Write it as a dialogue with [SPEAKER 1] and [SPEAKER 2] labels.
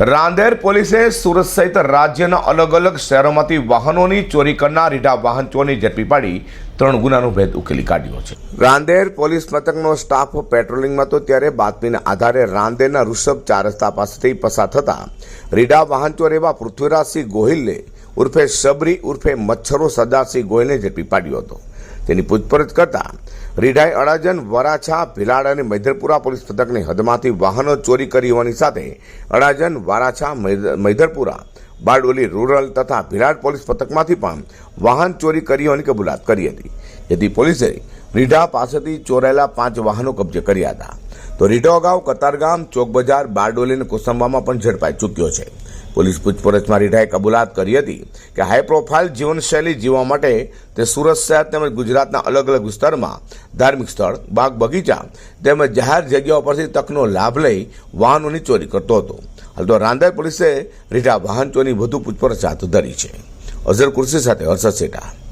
[SPEAKER 1] રાંદેર પોલીસે સુરત સહિત રાજ્યના અલગ અલગ શહેરોમાંથી વાહનોની ચોરી કરનાર રીઢા વાહન ચોરની ઝડપી પાડી ત્રણ ગુનાનો ભેદ ઉકેલી કાઢ્યો છે. રાંદેર પોલીસ મથકનો સ્ટાફ પેટ્રોલિંગમાં હતો ત્યારે બાતમીના આધારે રાંદેરના ઋષભ ચાર રસ્તા પાસેથી પસાર થતા રીઢા વાહનચોર એવા પૃથ્વીરાજસિંહ ગોહિલને ઉર્ફે શબરી ઉર્ફે મચ્છરો સરદારસિંહ ગોહિલને ઝડપી પાડ્યો હતો. તેની પૂછપરછ કરતા રીઢાઈ અડાજન, વરાછા, ભિલાડ અને મૈધરપુરા પોલીસ પથકની હદમાંથી વાહનો ચોરી કરી હોવાની સાથે અડાજન, વારાછા, મૈધ- મૈધરપુરા, બારડોલી રૂરલ તથા ભિલાડ પોલીસ પથકમાંથી પણ વાહન ચોરી કરી હોવાની કબૂલાત કરી હતી. જેથી પોલીસે રીઢા પાસેથી ચોરાયેલા પાંચ વાહનો કબજે કર્યા હતા. તો રીઢો અગાઉ કતારગામ ચોક બજાર બારડોલી અને કોસંબામાં પણ ઝડપાઈ ચૂક્યો છે. પોલીસ પૂછપરછમાં રીઢાએ કબૂલાત કરી હતી કે હાઈ પ્રોફાઇલ જીવનશૈલી જીવવા માટે તે સુરત શહેર તેમજ ગુજરાતના અલગ અલગ વિસ્તારમાં ધાર્મિક સ્થળ, બાગ બગીચા તેમજ જાહેર જગ્યાઓ પરથી તકનો લાભ લઈ વાહનોની ચોરી કરતો હતો. હાલ તો રાંદેર પોલીસે રીઢા વાહન ચોરી વધુ પૂછપરછ હાથ ધરી છે. અઝર કુર્સી સાથે હર્ષદ સેઠા